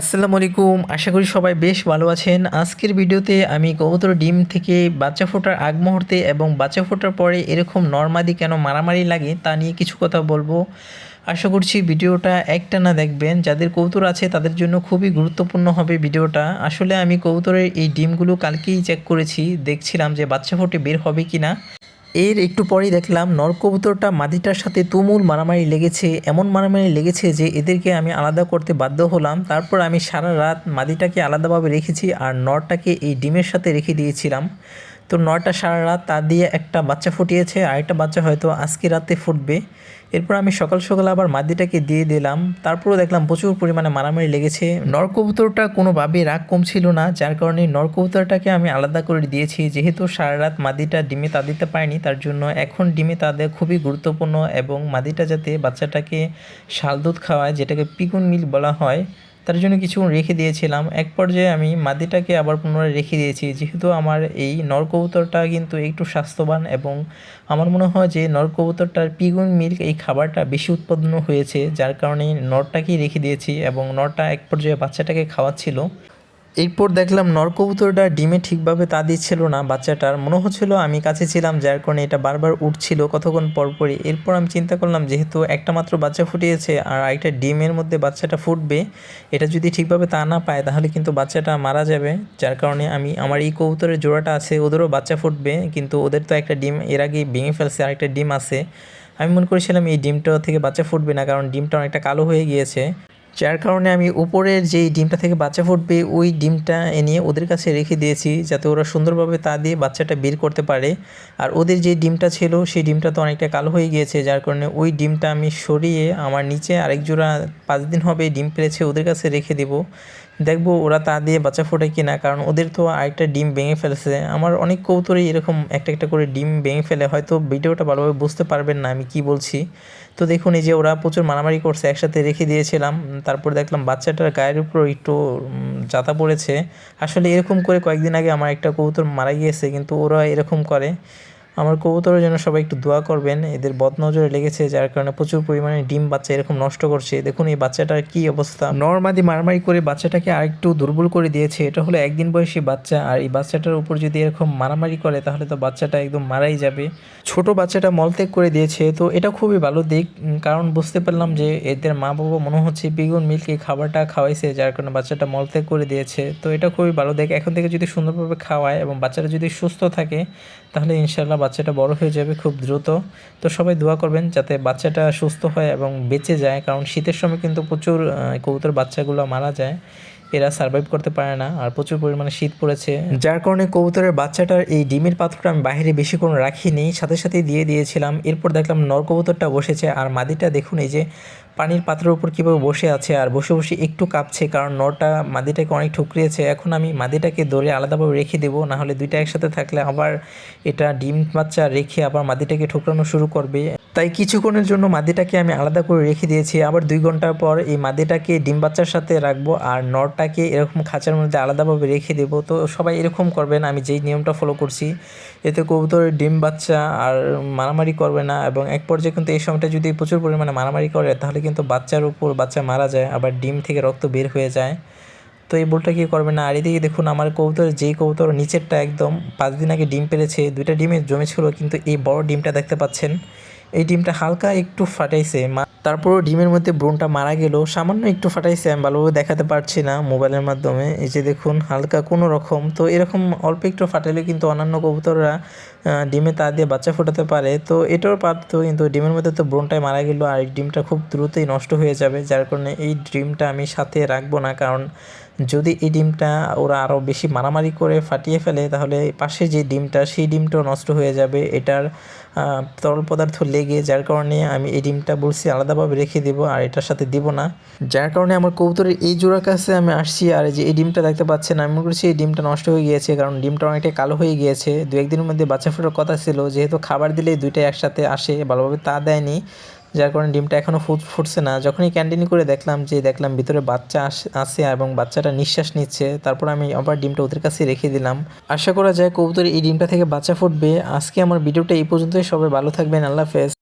আসসালামু আলাইকুম, আশা করি সবাই বেশ ভালো আছেন। আজকের ভিডিওতে আমি কবুতর ডিম থেকে বাচ্চা ফোটার আগ মুহূর্তে এবং বাচ্চা ফোটার পরে এরকম নর্মাদি কেন মারামারি লাগে তা নিয়ে কিছু কথা বলব। আশা করছি ভিডিওটা একটা না দেখবেন। যাদের কবুতর আছে তাদের জন্য খুবই গুরুত্বপূর্ণ হবে ভিডিওটা। আসলে আমি কবুতরের এই ডিমগুলো কালকেই চেক করেছি, দেখছিলাম যে বাচ্চা ফোটে বের হবে কি না এর একটু পরেই দেখলাম নরকবুতরটা মাদিটার সাথে তুমুল মারামারি লেগেছে। এমন মারামারি লেগেছে যে এদেরকে আমি আলাদা করতে বাধ্য হলাম। তারপর আমি সারা রাত মাদিটাকে আলাদাভাবে রেখেছি আর নরটাকে এই ডিমের সাথে রেখে দিয়েছিলাম। তো নরটা সারা রাত তা দিয়ে একটা বাচ্চা ফুটিয়েছে আর একটা বাচ্চা হয়তো আজকে রাতে ফুটবে। এরপর আমি সকাল সকাল আবার মাদিটাকে দিয়ে দিলাম। তারপরও দেখলাম প্রচুর পরিমাণে মারামারি লেগেছে। নরকবুতরটা কোনোভাবে রাগ কমছিল না, যার কারণে নরকবুতরটাকে আমি আলাদা করে দিয়েছি। যেহেতু সারা রাত মাদিটা ডিমে তা দিতে পারেনি, তার জন্য এখন ডিমে তা দেওয়া খুবই গুরুত্বপূর্ণ এবং মাদিটা যাতে বাচ্চাটাকে শাল দুধ খাওয়ায়, যেটাকে পিগুন মিল বলা হয় তার জন্য কিছুক্ষণ রেখে দিয়েছিলাম। এক পর্যায়ে আমি মাদিটাকে আবার পুনরায় রেখে দিয়েছি। যেহেতু আমার এই নরকবুতরটা কিন্তু একটু স্বাস্থ্যবান এবং আমার মনে হয় যে নরকবুতরটার পিগুন মিল্ক এই খাবারটা বেশি উৎপাদন হয়েছে, যার কারণে নরটাকেই রেখে দিয়েছি এবং নরটা এক পর্যায়ে বাচ্চাটাকে খাওয়াচ্ছিল। এরপর দেখলাম নরকবুতরটা ডিমে ঠিকভাবে তা দিচ্ছিল না, বাচ্চাটার মনে হচ্ছিল আমি কাছে ছিলাম, যার কারণে এটা বারবার উঠছিল কতক্ষণ পরপরই এরপর আমি চিন্তা করলাম, যেহেতু একটা মাত্র বাচ্চা ফুটিয়েছে আর একটা ডিমের মধ্যে বাচ্চাটা ফুটবে, এটা যদি ঠিকভাবে তা না পায় তাহলে কিন্তু বাচ্চাটা মারা যাবে। যার কারণে আমি, আমার এই কবুতরের জোড়াটা আছে, ওদেরও বাচ্চা ফুটবে, কিন্তু ওদের তো একটা ডিম, এর আগে ভেঙে ফেলছে আর একটা ডিম আছে। আমি মনে করেছিলাম এই ডিমটা থেকে বাচ্চা ফুটবে না, কারণ ডিমটা অনেকটা কালো হয়ে গিয়েছে। যার কারণে আমি উপরের যেই ডিমটা থেকে বাচ্চা ফুটবে, ওই ডিমটা এনে ওদের কাছে রেখে দিয়েছি, যাতে ওরা সুন্দরভাবে তা দিয়ে বাচ্চাটা বের করতে পারে। আর ওদের যে ডিমটা ছিল, সেই ডিমটা তো অনেকটা কালো হয়ে গিয়েছে, যার কারণে ওই ডিমটা আমি সরিয়ে আমার নিচে আরেক জোড়া পাঁচ দিন হবে ডিম পেরেছে, ওদের কাছে রেখে দেবো। দেখব ওরা তা দিয়ে বাচ্চা ফোটে কি না কারণ ওদের তো আরেকটা ডিম ভেঙে ফেলেছে। আমার অনেক কৌতরেই এরকম একটা একটা করে ডিম ভেঙে ফেলে, হয়তো ভিডিওটা ভালোভাবে বুঝতে পারবেন না আমি কি বলছি। তো দেখুন, এই যে ওরা প্রচুর মারামারি করছে, একসাথে রেখে দিয়েছিলাম। তারপর দেখলাম বাচ্চাটার গায়ের উপর একটু জাতা পড়েছে। আসলে এরকম করে কয়েকদিন আগে আমার একটা কবুতর মারা গিয়েছে, কিন্তু ওরা এরকম করে। আমার কবুতরের জন্য সবাই একটু দোয়া করবেন। এদের বদনজরে লেগেছে, যার কারণে প্রচুর পরিমাণে ডিম বাচ্চা এরকম নষ্ট করছে। দেখুন এই বাচ্চাটার কি অবস্থা। নর্মাদি মারামারি করে বাচ্চাটাকে আরেকটু দুর্বল করে দিয়েছে। এটা হলো একদিন বয়সী বাচ্চা, আর এই বাচ্চাটার উপর যদি এরকম মারামারি করে, তাহলে তো বাচ্চাটা একদম মারাই যাবে। ছোট বাচ্চাটা মলত্যাগ করে দিয়েছে, তো এটা খুবই ভালো দিক। কারণ বুঝতে পারলাম যে এদের মা বাবা মনে হচ্ছে বিগুন মিল্ক খাবারটা খাওয়াইছে, যার কারণে বাচ্চাটা মলত্যাগ করে দিয়েছে। তো এটা খুবই ভালো দিক। এখন থেকে যদি সুন্দরভাবে খাওয়ায় এবং বাচ্চাটা যদি সুস্থ থাকে, তাহলে ইনশাল্লাহ বাচ্চাটা বড় হয়ে যাবে খুব দ্রুত। তো সবাই দোয়া করবেন যাতে বাচ্চাটা সুস্থ হয় এবং বেঁচে যায়, কারণ শীতের সময় কিন্তু প্রচুর কবুতর বাচ্চাগুলো মারা যায়। এরা সার্ভাইভ করতে পারে না, আর প্রচুর পরিমাণে শীত পড়েছে। যার কারণে কবুতরের বাচ্চাটার এই ডিমের পাত্রটা আমি বাইরে বেশি বেশিক্ষণ রাখিনি। সাথে সাথে দিয়ে দিয়েছিলাম। এরপর দেখলাম নর কবুতরটা বসেছে, আর মাদিটা দেখুন এই যে পানির পাত্রের উপর কীভাবে বসে আছে আর বসে বসে একটু কাঁপছে, কারণ নরটা মাদিটাকে অনেক ঠুকরিয়েছে। এখন আমি মাদিটাকে ধরে আলাদাভাবে রেখে দেবো নাহলে দুইটা একসাথে থাকলে আবার এটা ডিম বাচ্চা রেখে আবার মাদিটাকে ঠুকরানো শুরু করবে। তাই কিছুক্ষণের জন্য মাদিটাকে আমি আলাদা করে রেখে দিয়েছি। আবার দুই ঘণ্টা পর এই মাদিটাকে ডিম বাচ্চার সাথে রাখব আর নরটাকে এরকম খাঁচার মধ্যে আলাদাভাবে রেখে দেবো। তো সবাই এরকম করবেন, আমি যেই নিয়মটা ফলো করছি, এতে কবুতরের ডিম বাচ্চা আর মারামারি করবে না। এবং এক পর্যায়ে কিন্তু এই সময়টা যদি প্রচুর পরিমাণে মারামারি করে, তাহলে কিন্তু বাচ্চার উপর বাচ্চা মারা যায়, আবার ডিম থেকে রক্ত বের হয়ে যায়। তো এই বলটা কী করবে না। আর এদিকে দেখুন, আমার কবুতর, যেই কবুতর নিচেরটা একদম পাঁচ দিন আগে ডিম পেরেছে, দুইটা ডিমে জমেছিল, কিন্তু এই বড় ডিমটা দেখতে পাচ্ছেন। এই ডিমটা হালকা একটু ফাটাইছে, মা- তারপরও ডিমের মধ্যে ব্রণটা মারা গেল সামান্য একটু ফাটাইছে আমি ভালোভাবে দেখাতে পারছি না মোবাইলের মাধ্যমে। এই যে দেখুন, হালকা কোনো রকম। তো এরকম অল্প একটু ফাটাইলে কিন্তু অন্যান্য কবুতররা ডিমে তা দিয়ে বাচ্চা ফোটাতে পারে। তো এটাও পারত কিন্তু ডিমের মধ্যে তো ব্রণটাই মারা গেল আর ডিমটা খুব দ্রুতই নষ্ট হয়ে যাবে। যার কারণে এই ডিমটা আমি সাথে রাখব না। কারণ যদি এই ডিমটা ওরা আরও বেশি মারামারি করে ফাটিয়ে ফেলে, তাহলে পাশে যে ডিমটা, সেই ডিমটাও নষ্ট হয়ে যাবে। এটার তরল পদার্থ লেগে, যার কারণে আমি এই ডিমটা বলছি আলাদাভাবে রেখে দিব আর এটার সাথে দিব না। যার কারণে আমার কবুতরের এই জোড়ার কাছে আমি আসছি আর যে এই ডিমটা দেখতে পাচ্ছেন, আমি মনে করছি এই ডিমটা নষ্ট হয়ে গিয়েছে কারণ ডিমটা অনেকটা কালো হয়ে গিয়েছে। দু একদিনের মধ্যে বাচ্চা ফোটার কথা ছিল, যেহেতু খাবার দিলে দুইটাই একসাথে আসে, ভালোভাবে তা দেয়নি, যার কারণে ডিমটা এখনও ফুট, ফুটছে না। যখনই ক্যান্টিনি করে দেখলাম যে দেখলাম ভিতরে বাচ্চা আস- এবং বাচ্চাটা নিঃশ্বাস নিচ্ছে, তারপর আমি আবার ডিমটা ওদের কাছে রেখে দিলাম। আশা করা যায় কবুতর এই ডিমটা থেকে বাচ্চা ফুটবে। আজকে আমার ভিডিওটা এই পর্যন্তই। সবাই ভালো থাকবেন। আল্লাহ হাফেজ।